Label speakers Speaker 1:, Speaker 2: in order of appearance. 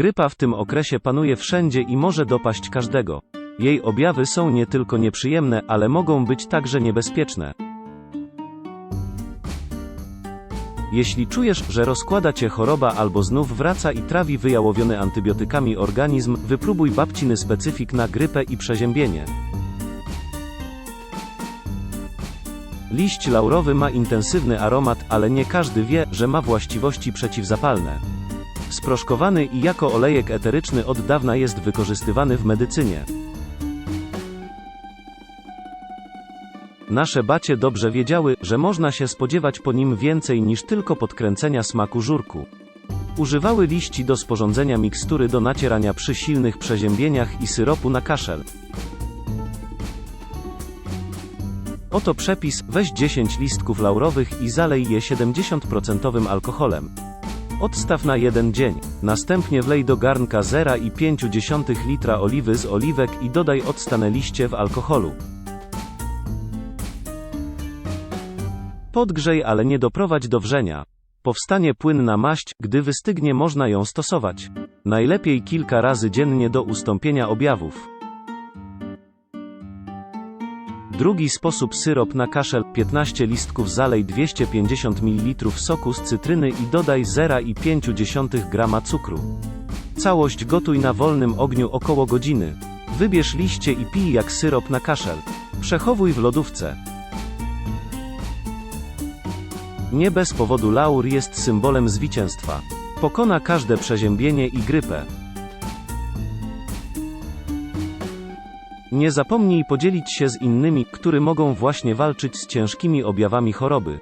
Speaker 1: Grypa w tym okresie panuje wszędzie i może dopaść każdego. Jej objawy są nie tylko nieprzyjemne, ale mogą być także niebezpieczne. Jeśli czujesz, że rozkłada cię choroba albo znów wraca i trawi wyjałowiony antybiotykami organizm, wypróbuj babciny specyfik na grypę i przeziębienie. Liść laurowy ma intensywny aromat, ale nie każdy wie, że ma właściwości przeciwzapalne. Sproszkowany i jako olejek eteryczny od dawna jest wykorzystywany w medycynie. Nasze bacie dobrze wiedziały, że można się spodziewać po nim więcej niż tylko podkręcenia smaku żurku. Używały liści do sporządzenia mikstury do nacierania przy silnych przeziębieniach i syropu na kaszel. Oto przepis, weź 10 listków laurowych i zalej je 70% alkoholem. Odstaw na jeden dzień. Następnie wlej do garnka 0,5 litra oliwy z oliwek i dodaj odstane liście w alkoholu. Podgrzej, ale nie doprowadź do wrzenia. Powstanie płynna maść, gdy wystygnie można ją stosować. Najlepiej kilka razy dziennie do ustąpienia objawów. Drugi sposób syrop na kaszel 15 listków zalej 250 ml soku z cytryny i dodaj 0,5 g cukru. Całość gotuj na wolnym ogniu około godziny. Wybierz liście i pij jak syrop na kaszel. Przechowuj w lodówce. Nie bez powodu laur jest symbolem zwycięstwa. Pokona każde przeziębienie i grypę. Nie zapomnij podzielić się z innymi, którzy mogą właśnie walczyć z ciężkimi objawami choroby.